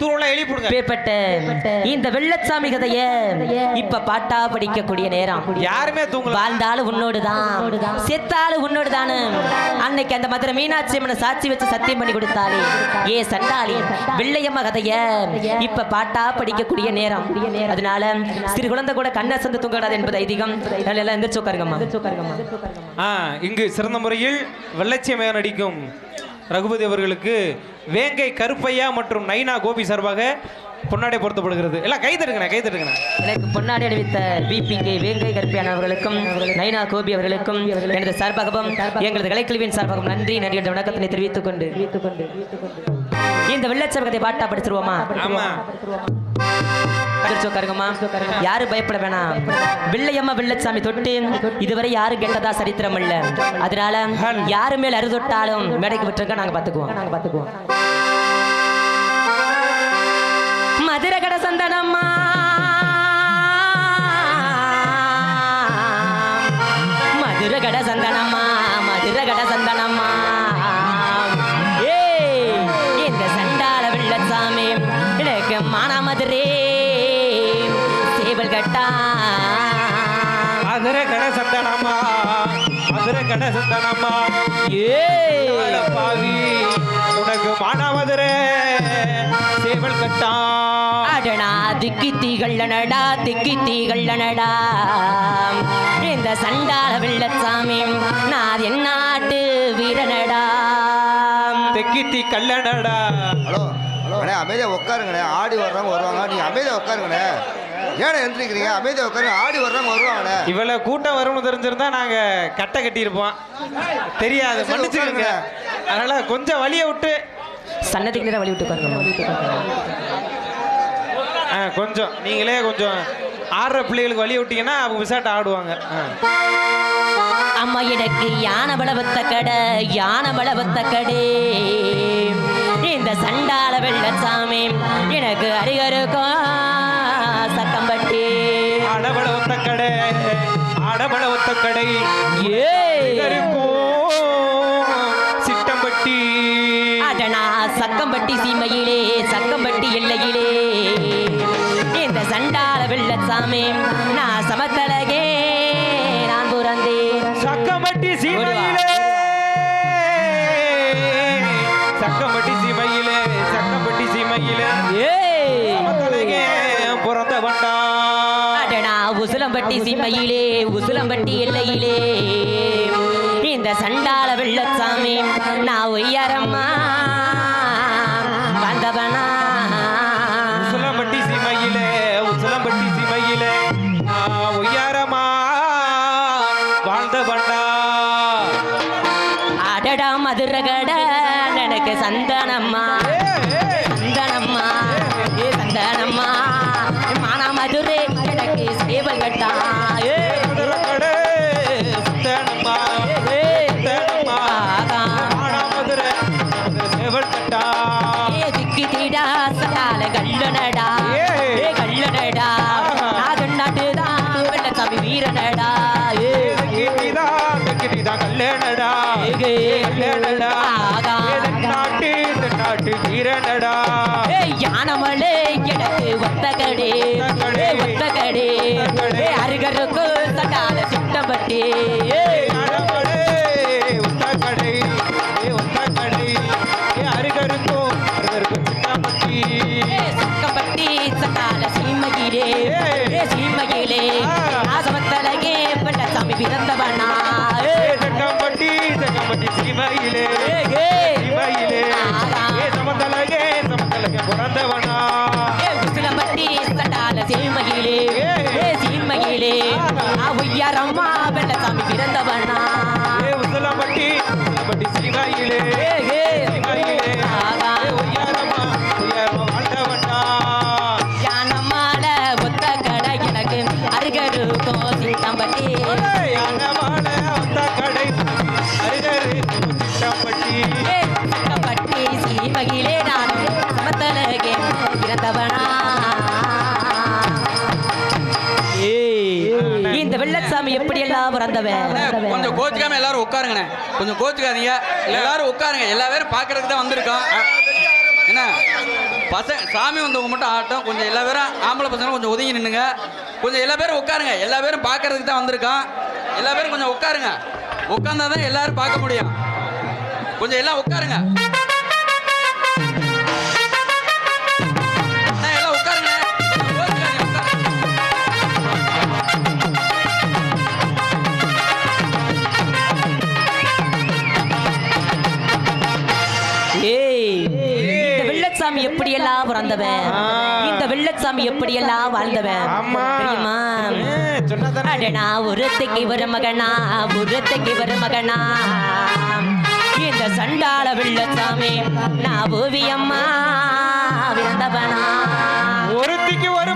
தூரம்லாம் எழுப்பிடுங்க பேர்பட்ட இந்த வெள்ளச்சாமி கதைய இப்ப பாட்டா படிக்கக்கூடிய நேரம். யாருமே தூங்கல. வாழ்ந்தாலும் செத்தாலும் உன்னோடுதானு அன்னைக்கு அந்த மதுரை மீனாட்சி அம்மனை சாட்சி வச்சு சத்தியம் பண்ணி கொடுத்தாலே ஏ சண்டாளி வெள்ளையம்மா கதைய இப்ப பாட்டா படிக்கக்கூடிய நேரம். அதனால சிறு குழந்தை கூட கண்ணை சந்து தூங்கக்கூடாது என்பது ஐதீகம். எல்லாம் எந்திரிச்சு உட்காருங்கம்மா. இங்கு சிறந்த முறையில் வெள்ளச்சியமையா நடிக்கும் ரகுபதி அவர்களுக்கு வேங்கை கருப்பையா மற்றும் நைனா கோபி சார்பாக பொன்னாடை பொருத்தப்படுகிறது. எல்லாம் கை தட்டுங்கண்ணே கை தட்டுங்கண்ணே. எனக்கு பொன்னாடி அணிவித்த பிபிகே வேங்கை கருப்பியான அவர்களுக்கும் நைனா கோபி அவர்களுக்கும் எனது சார்பாகவும் எங்களது கலைக்குழுவின் சார்பாகவும் நன்றி நன்றி என்ற வணக்கத்தினை தெரிவித்துக் கொண்டு. இந்த வெள்ளச்சபகத்தை பாட்டா படிச்சிருவோமா ஆமா யாரு பயப்பட வேணாம். வெள்ளையம்மா வெள்ளச்சாமி தொட்டு இதுவரை யாரும் கெட்டதா சரித்திரம் இல்ல அதனால யாரு மேல அரு தொட்டாலும் மேடைக்கு விட்டுருக்க நாங்க பாத்துக்குவோம் நாங்க பாத்துக்குவோம். மதுரை கட சந்தனம்மா. மதுரை கட சந்தனம்மா மதுரை கட சந்தனம்மா. ஏய் இந்த சண்டால வெள்ளச்சாமி எனக்கு மானாமதுரே சேவல் கட்டா. மதுரை கடை சந்தானம்மா மதுரை கடை சந்தானம்மா அட பாவி உனக்கு மானாமதுரை சேவல் கட்டா. அடடா திக்கி தீகள்ளனடா திக்கி தீகள்ளனடா இந்த சண்டால வெள்ளச்சாமி நான் என்னாட்டு வீரனடா. தெக்கித்தி கல்லணடா ஹலோ அண்ணே அமைதியாக உட்காருங்கண்ணே ஆடி வர்றவங்க வருவாங்க. நீங்கள் அமைதியாக உட்காருங்கண்ணே ஏண்ணே எழுந்திருக்கிறீங்க அமைதியாக உட்காருங்க ஆடி வர்றவங்க வருவாங்கண்ணே. இவ்வளவு கூட்டம் வரும்னு தெரிஞ்சிருந்தா நாங்க கட்டை கட்டியிருப்போம். தெரியாது. மன்னிச்சுக்கோங்க. அதனால கொஞ்சம் வழியை விட்டு சன்னதிக்கு நேரம் வழி விட்டு பாருங்க ஆ, கொஞ்சம். நீங்களே கொஞ்சம் ஆடுற பிள்ளைகளுக்கு வழி விட்டீங்கன்னா அவங்க விசாட்ட ஆடுவாங்க. அம்மா எனக்கு யானை பலவத்த கடை யானை பலவத்த கடை. இந்த சண்டால வெள்ளச்சாமி எனக்கு அருகருக்கும் சக்கம்பட்டி. ஆடபட ஒத்த கடை ஆடபட ஒத்த கடை. இருக்கும் சிட்டம்பட்டி. அடனா சக்கம்பட்டி சீமையிலே சக்கம்பட்டி எல்லையிலே. சண்டால வெள்ளச்சாமி நான் சமத்தலகே நான் பிறந்தேன் சக்கம்பட்டி சீமையிலே சக்கம்பட்டி சீமையிலே சக்கம்பட்டி சீமையிலே மக்களுக்கே பிறந்த வண்டா. உசிலம்பட்டி சீமையிலே உசிலம்பட்டி எல்லையிலே. இந்த சண்டால வெள்ளச்சாமி நான் ஒய்யாரம்மா. பிறந்தவனா. உட்காருங்கண்ணே. கொஞ்சம் கோச்சுக்காதீங்க. எல்லாரும் உட்காருங்க. எல்லா பேரும் பார்க்கறதுக்கு தான் வந்திருக்கோம். என்ன? பசங்க சாமி வந்தவங்க மட்டும் ஆட்டம். கொஞ்சம் எல்லா பேரும் ஆம்பளை பசங்க கொஞ்சம் ஒதுங்கி நின்னுங்க. கொஞ்சம் எல்லா பேரும் உட்காருங்க. எல்லா பேரும் பார்க்கறதுக்கு தான் வந்திருக்கோம். எல்லா பேரும் கொஞ்சம் உட்காருங்க. உட்காந்தா தான் எல்லாரும் பார்க்க முடியும். கொஞ்சம் எல்லாம் உட்காருங்க. வெள்ளச்சாமி எப்படியெல்லாம் பிறந்தவன். இந்த வெள்ளச்சாமி எப்படியெல்லாம் வாழ்ந்தவன்? தெரியுமா? அடனா ஒருத்தைக்கு ஒரு மகனா? ஒருத்தைக்கு ஒரு மகனா? இந்த சண்டாள வெள்ளச்சாமி நான் ஓவியம்மா பிறந்தவனா ஒருத்திக்கு ஒரு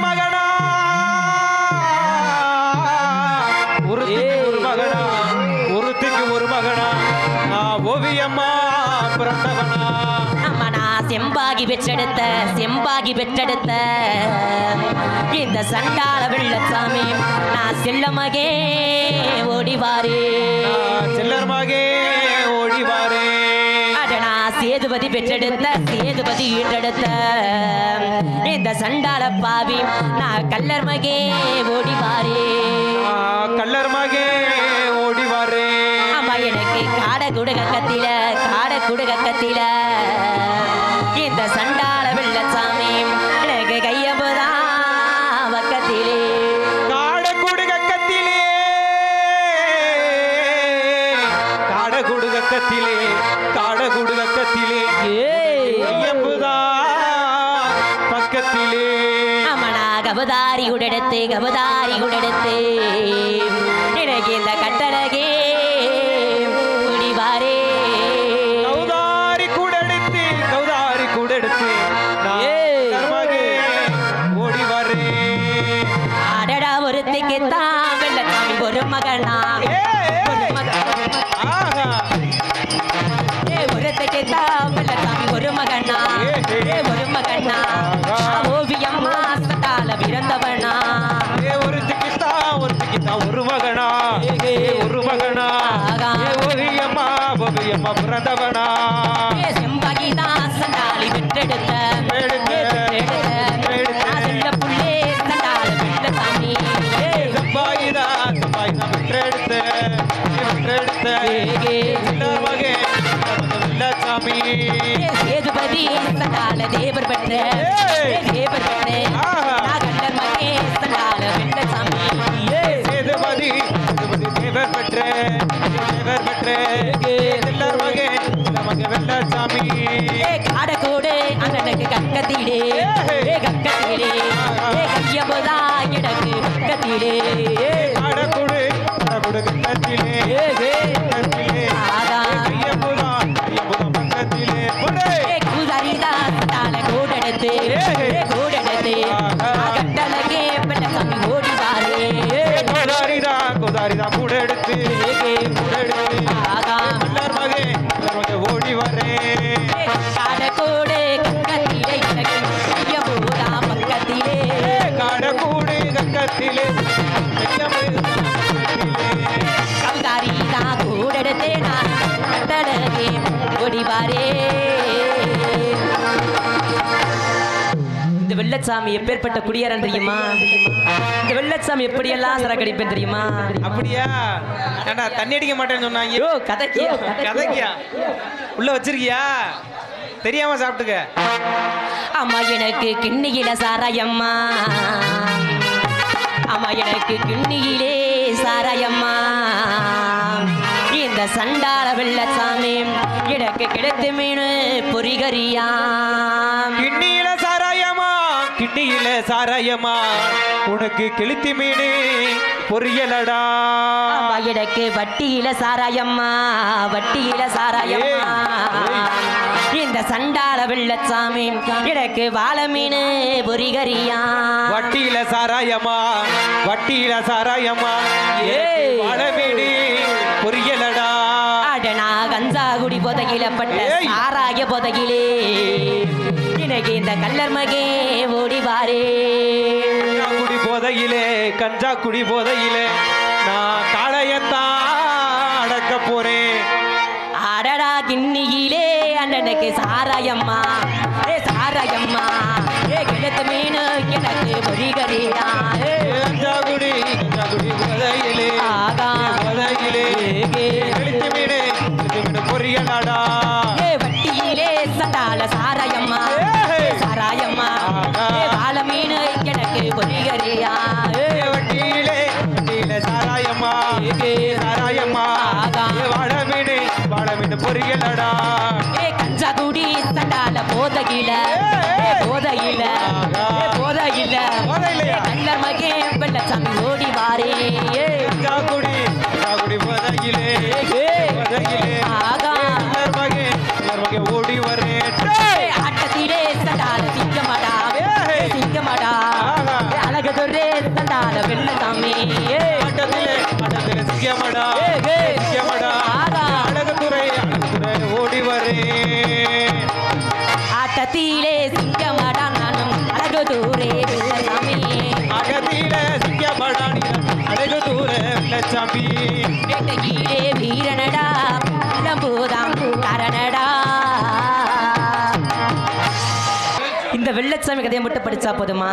செம்பாகி பெற்றெடுத்த செம்பாகி பெற்றெடுத்த. இந்த சண்டாள வெள்ளச்சாமி நான் செல்லமகே ஓடிவாரே. நான் சில்லர் மகே ஓடிவாரே அடனா சேதுபதி பெற்றெடுத்த சேதுபதி ஈட்டெடுத்த இந்த சண்டாள பாவி நான் கல்லர் மகே ஓடிவாரே. கல்லர் மகே ஓடிவாரே. அம்மா எனக்கு காட குடுகத்தில காட குடுகத்தில இந்த சண்டாள வெள்ளச்சாமி எனக்கு கையம்புதா பக்கத்திலே. காடக்கூடு கக்கத்திலே. காடக்கூடு கக்கத்திலே காடக்கூடு கக்கத்திலே. ஐயம்புதா பக்கத்திலே. அம்மனா கபதாரி உடெடுத்து கபதாரி உடெடுத்து. கருத்துக்கு தான் வெள்ளத்தாமி ஒரு மகனா தேவர் பெற்ற வெள்ளச்சாமி எப்பேற்பட்ட குடியாரன் தெரியுமா? இந்த வெள்ளச்சாமி எப்படியெல்லாம் சரக்கடிப்பேன் தெரியுமா? அப்படியா? ஏண்டா தண்ணி அடிக்க மாட்டேன்னு சொன்னாங்க. ஐயோ கதைக்கியா? கதைக்கியா? உள்ள வச்சிருக்கியா? தெரியாம சாப்பிட்டுக்க. அம்மா எனக்கு கிண்ணியில சாராயம்மா. அம்மா எனக்கு கிண்ணியிலே சாராயம்மா. இந்த சண்டாள வெள்ளச்சாமி எனக்கு கிடைத்த மீன் பொறிகரியாம் கிண்ணியில கிண்ணியில சாராயமா உனக்கு கிழித்தி மீன் பொரியலடா. எனக்கு வட்டியில சாராயம்மா வட்டியில சாராயம்மா. இந்த சண்டாள வெள்ளச்சாமி எனக்கு வாழ மீன் பொறிகரியாம் வட்டியில சாராயமா வட்டியில சாராயமா ஏய். வளமீடு பொரியலடா. அடனா கஞ்சா குடி போதையில பட்ட. சாராய போதையிலே. எனக்கு இந்த கல்லர் மகே செய்வாரே. குடி போதையிலே கஞ்சா குடி போதையிலே நான் காளையத்தான் அடக்க போறேன். அடடா கிண்ணியிலே அண்ணனுக்கு சாராயம்மா. ஏ சாராயம்மா. ஏ கிழத்து மீன் எனக்கு பொறிகரியா கஞ்சா குடி கஞ்சா குடி போதையிலே போறீங்களடா கஞ்சா குடி சண்டால போதகில. போதகில படிச்சா போதுமா?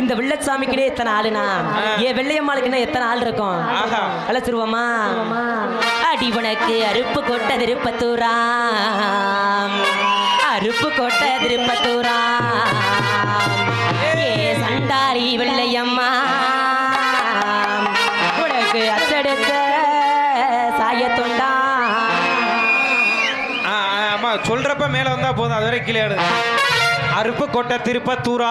இந்த வெள்ளச்சாமிக்கிட்டே எத்தனை ஆளுனா ஏன் வெள்ளையம்மாளுக்குன்னா எத்தனை ஆள் இருக்கும்? அழைச்சிருவோமா அடி உனக்கு அருப்பு கொட்ட திருப்பத்தூரா? அருப்பு கொட்ட திருப்பத்தூரா? ஏ சண்டாரி வெள்ளையம்மா. உனக்கு அச்சடுத்த சாயத்தொண்டா சொல்றப்ப மேல வந்தா போதும். அது வரை கீழே அருப்பு கொட்ட திருப்பத்தூரா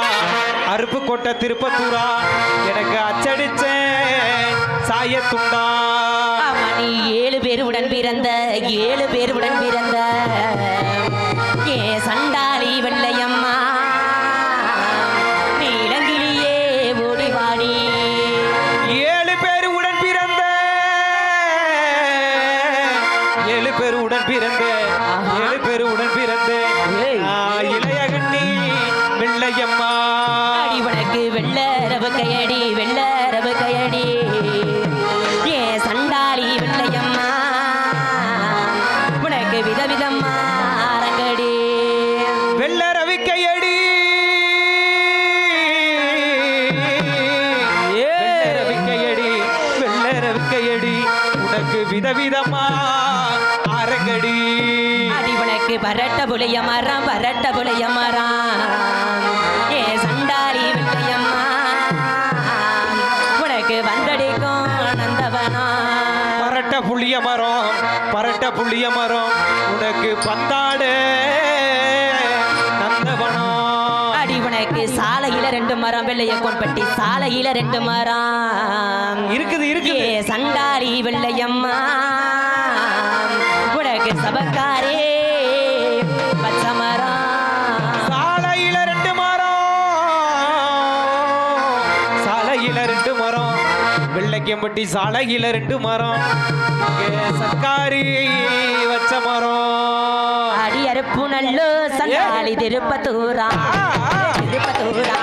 அருப்பு கொட்ட திருப்பத்தூரா எனக்கு அச்சடிச்ச சாயத்துண்டா. நீ ஏழு பேர் உடன் பிறந்த ஏழு பேர் உடன் பிறந்த. ஏ சண்டாளி வெள்ளையம்மா நீலங்கிலியே ஓடிவாடி. ஏழு பேர் உடன் ஏழு பேர் உடன் பிறந்த புளிய மரம் உனக்கு பத்தாடு. நந்தவனம் உனக்கு சாலையில ரெண்டு மரம் வெள்ளையக்கோன்பட்டி சாலையில ரெண்டு மரம். இருக்குது இருக்கு சங்காரி வெள்ளையம்மா. உனக்கு சபக்க பாளையம்பட்டி சாலையில் ரெண்டு மரம். சர்க்காரி வச்ச மரம். அடியறுப்பு நல்லோ சங்காளி திருப்பத்தூரா திருப்பத்தூரா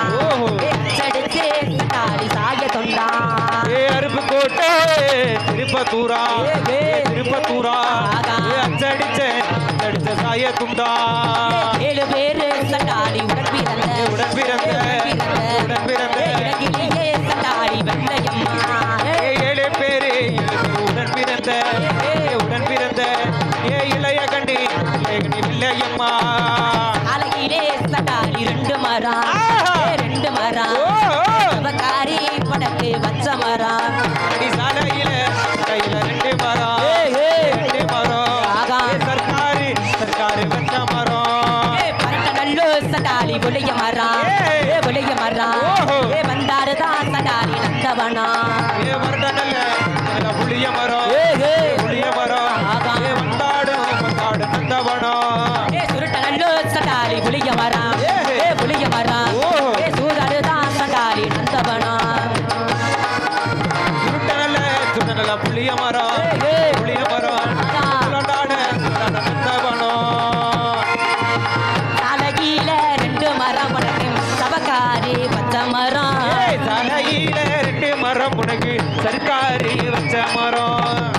தாடி சாய தொண்டா ஏ அருப்பு கோட்டை திருப்பத்தூரா திருப்பத்தூரா அச்சடிச்ச சாய துண்டா ஏழு பேரு உடன் பிறந்த உடன் பிறந்த உடன் பிறந்த আমার பச்சை மரம்.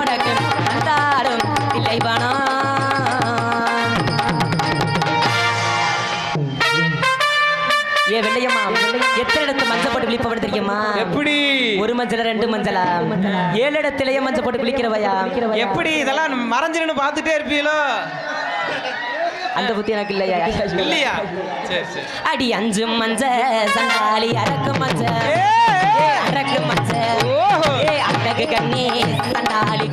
உனக்கு வந்தாடும் ஏ வெள்ளையம்மா எத்தனை இடத்து மஞ்சள் போட்டு குளிப்பவன் தெரியுமா? எப்படி? ஒரு மஞ்சள் ரெண்டு மஞ்சளா? ஏழு இடத்துலயே மஞ்சள் போட்டு குளிக்கிறவையா எப்படி? இதெல்லாம் மறைஞ்சிருந்து பார்த்துட்டே இருப்பீங்களோ? அந்த புத்தி எனக்கு இல்லையா? அடி அஞ்சும் மஞ்சள் சங்காலி அரக்கு மஞ்சள். ஏ அழகு கண்ணே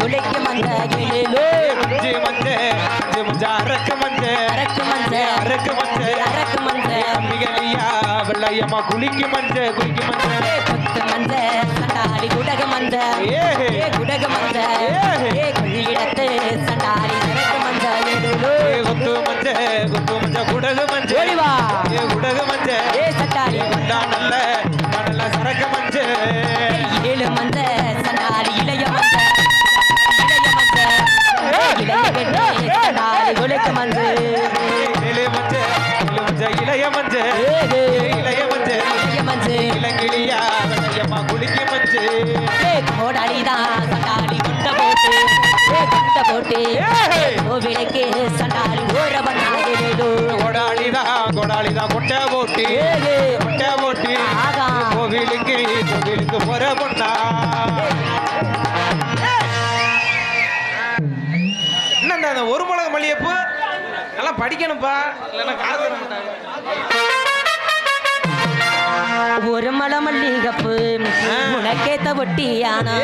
குளிக்கு மஞ்ச ஏழு அஞ்சு மஞ்ச அஞ்சு மஞ்ச அரக்கு மஞ்ச. அரக்கு மஞ்ச. அரக்கு மஞ்ச. அரக்கு மஞ்ச. மிகலியா வெள்ளையம்மா குளிக்கு மஞ்ச குளிக்கு மஞ்ச. ஏ கொத்து மஞ்ச சண்டாளி குடக மஞ்ச. ஏஹே. ஏ குடக மஞ்ச. ஏஹே. ஏ கொள்ளிடத்து சண்டாளி அரக்கு மஞ்ச ஏ குத்து மஞ்ச குத்து மஞ்ச குடகு மஞ்ச. வா. ஏ குடகு மஞ்ச. ஏ குண்டா நல்ல கொடாளிதான் கொட்டை போட்டு. கொட்டை போட்டு. கோவிலுக்கு கோவிலுக்கு போற பொண்ணா? அந்த ஒரு மிளகு மல்லிகைப்பூ? நல்லா படிக்கணும்ப்பா இல்லைன்னா காசு ஒரு மலை மல்லிகப்பு உனக்கேத்த ஒட்டியானா.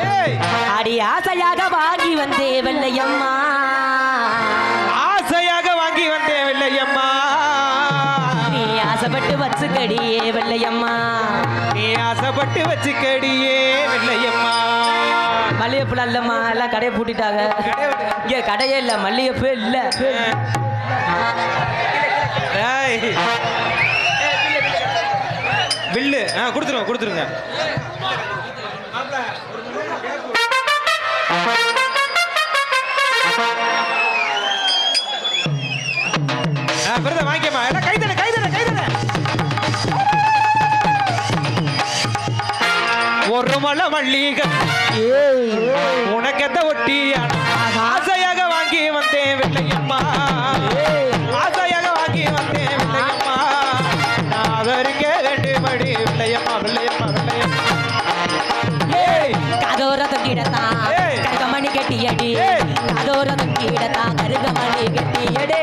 அடி ஆசையாக வாங்கி வந்தே வெள்ளையம்மா. வச்சுக்கடியே வெள்ளையம்மா. நீ ஆசைப்பட்டு வச்சுக்கடியே வெள்ளையம்மா. மல்லிகைப்பூ அல்லம்மா எல்லாம் கடையை பூட்டிட்டாங்க. இங்க கடையே இல்ல மல்லிகைப்பூ இல்ல. பில்லு. ஆ கொடுத்துருங்க கொடுத்துருங்க. ஒரு மலை மல்லிகை. உனக்கு எத்த ஒட்டி ஆசையாக வாங்கி வந்தேன் வெள்ளையம்மா. ஆசையாக வாங்கி வந்தேன் வெள்ளையம்மா. நான் அதற்கு ரெண்டு மடி வெள்ளையம்மா வெள்ளையம்மா வெள்ளையம்மா. ஏய் கதோர தொங்கிடத்தான் ஏய். கருகமணி கட்டியடி. ஏய். கதோர தொங்கிடத்தான் கருகமணி கட்டியடி.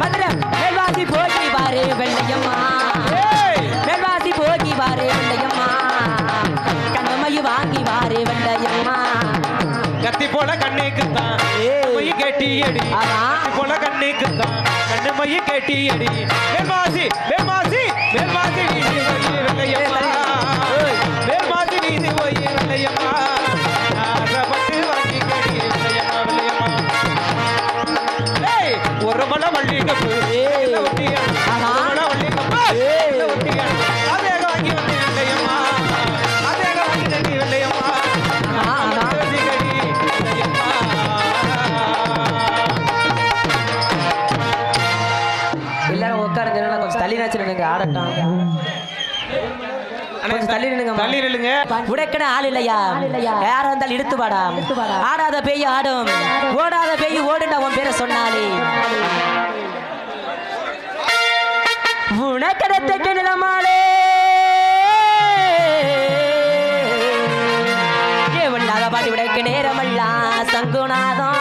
மேல்வாசி மதுரை மேல்வாசி போகி பாரு வெள்ளையம்மா. மேல்வாசி போகி வாரு வெள்ளையம்மா. கண்ணமையு வாங்கி வாரு வெள்ளையம்மா. கத்தி போல கண்ணுக்கு தான். மைய கேட்டியடி. ஆமா. கத்தி போல கண்ணுக்கு தான் கண்ணு மைய கேட்டியடி. மேல்வாசி மேல்வாசி மேல்வாசி வீதி போய் வெள்ளையம்மா. மேல்வாசி வீதி போய் வெள்ளையம்மா. தள்ளி நில்லுங்க உடைக்கட ஆள் இல்லையா? யார வந்தால் இழுத்து வாடா. ஆடாத பேய் ஆடும். ஓடாத பேய் ஓடுண்டா உன் பேரை சொன்னாலே. உனக்கடத்த நிலமாலே ஏவல்லாத பாட்டி உடைக்க நேரமல்லாம் சங்குநாதம்.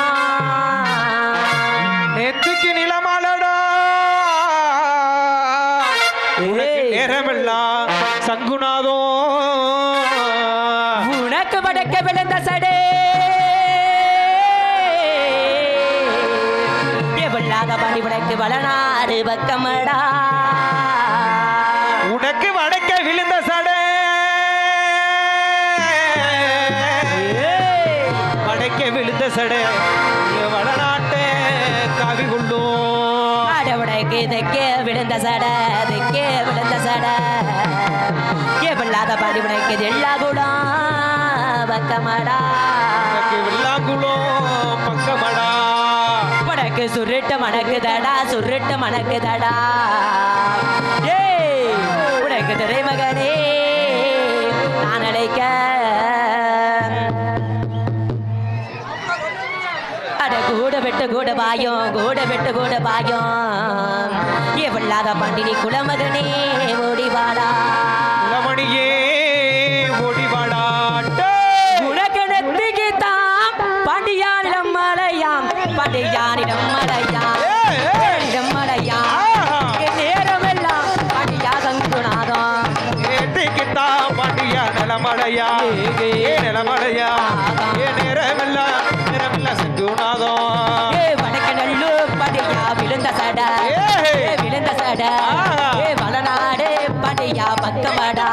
நெத்திக்கு நிலமாலடா. நேரமெல்லாம் சங்குநாதம். உனக்கு படைக்க விழுந்த சடே. எவ்வளாக பணி படைக்கு வளநாடு பக்கமடா. உனக்கு வடக்க விழுந்த சடை. விதைக்க விழுந்த சடை. வடநாட்டை காவி கொள்ளும். ஆடவுடைக்கு தெக்கே விழுந்த சட தெக்கே விழுந்த சட. கேபிள்ளாத பாடி உடைக்குது எல்லா கூடம் பக்கமடா. எனக்கு வெள்ளாங்குளம் பக்கமடா. சுருட்டு மணக்குதடா சுருட்டு மணக்குதடா கிடைக்க அட கூட விட்டு கூட பாயும் கூட விட்டு கூட பாயும். எவ்வளாத பண்டினி குலமகனே ஓடிவாடா பாண்டியா பக்கமடா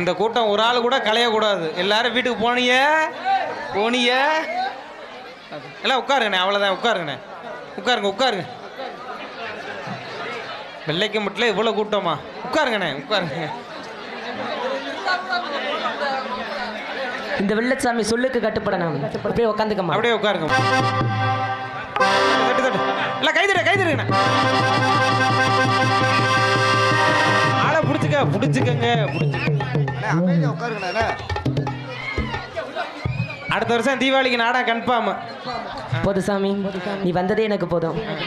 இந்த கூட்டம் ஒரு ஆள் கூட களையக்கூடாது எல்லாரும் வீட்டுக்கு போனீங்க போனீங்க எல்லாம் உட்காருங்கண்ணே அவ்வளோதான் உட்காருங்கண்ணே. உட்காருங்க உட்காருங்க. வெள்ளைக்கு மட்டும் இவ்வளோ கூட்டமா? உட்காருங்கண்ணே உட்காருங்க. இந்த வெள்ளச்சாமி சொல்லுக்கு கட்டுப்படணும். அப்படியே உட்காந்துக்கமா அப்படியே உட்காருங்க. தட்டு தட்டு எல்லாம் கைதடு கைதடுங்கண்ணே பிடிச்சிக்க பிடிச்சிக்கங்க பிடிச்சிக்க உட்காருங்கண்ணே அடுத்த வருஷம் தீபாவளிக்கு நாடா கன்ஃபார்ம் போது சாமி. நீ வந்ததே எனக்கு போதும்.